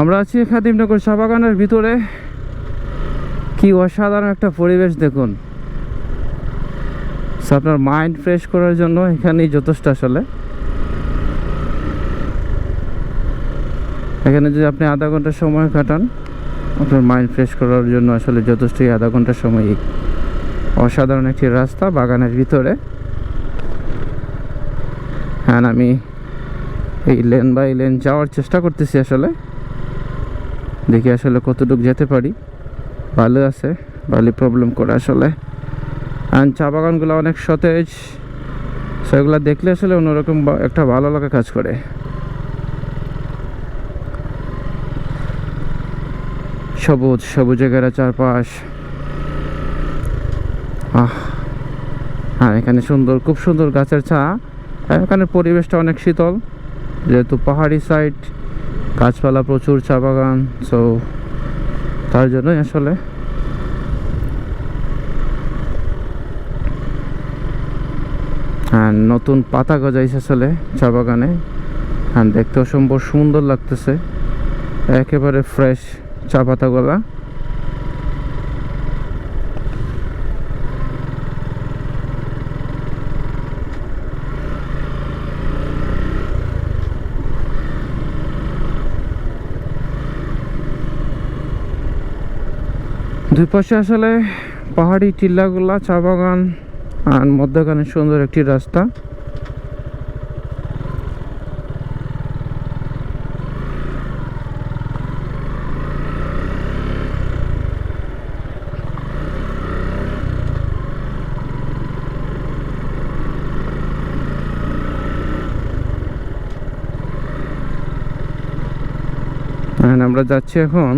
আমরা আছি খাদিমনগর চা বাগানের ভিতরে। কি অসাধারণ একটা পরিবেশ দেখুন। আপনার মাইন্ড ফ্রেশ করার জন্য এখানেই যথেষ্ট আসলে। এখানে যদি আপনি আধা ঘণ্টা সময় কাটান, আপনার মাইন্ড ফ্রেশ করার জন্য আসলে যথেষ্টই আধা ঘণ্টা সময়ই অসাধারণ একটি রাস্তা বাগানের ভিতরে। হ্যাঁ আমি এই লেন বাই লেন যাওয়ার চেষ্টা করতেছি আসলে। দেখি আসলে কতটুকু যেতে পারি। ভালো আছে, ভালো প্রবলেম করে আসলে। আর চা বাগানগুলো অনেক সতেজ সেগুলো দেখলে আসলে অন্যরকম একটা ভালো লাগা কাজ করে। সবুজ, সবুজে ঘেরা চারপাশ। আহ হ্যাঁ এখানে সুন্দর, খুব সুন্দর গাছের চা। এখানে পরিবেশটা অনেক শীতল, যেহেতু পাহাড়ি সাইড গাছপালা প্রচুর, চা বাগান সো তার জন্যই আসলে। হ্যাঁ নতুন পাতা গজাইছে আসলে চা বাগানে। হ্যাঁ দেখতে অসম্ভব সুন্দর লাগতেছে। একেবারে ফ্রেশ চা পাতাগুলা। দুই পাশে আসলে পাহাড়ি টিল্লাগুলা চা বাগান আর মধ্যখানে সুন্দর একটি রাস্তা। আমরা যাচ্ছি এখন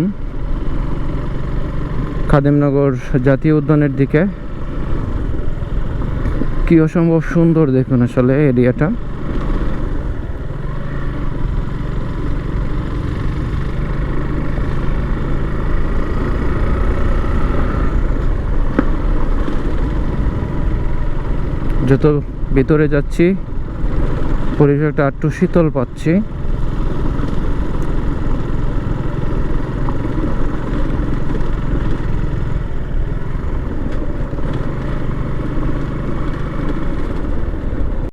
খাদিমনগর জাতীয় উদ্যানের দিকে। কি অসম্ভব সুন্দর দেখুন আসলে এরিয়াটা। যত ভিতরে যাচ্ছি, পরিবেশটা একটু শীতল পাচ্ছি।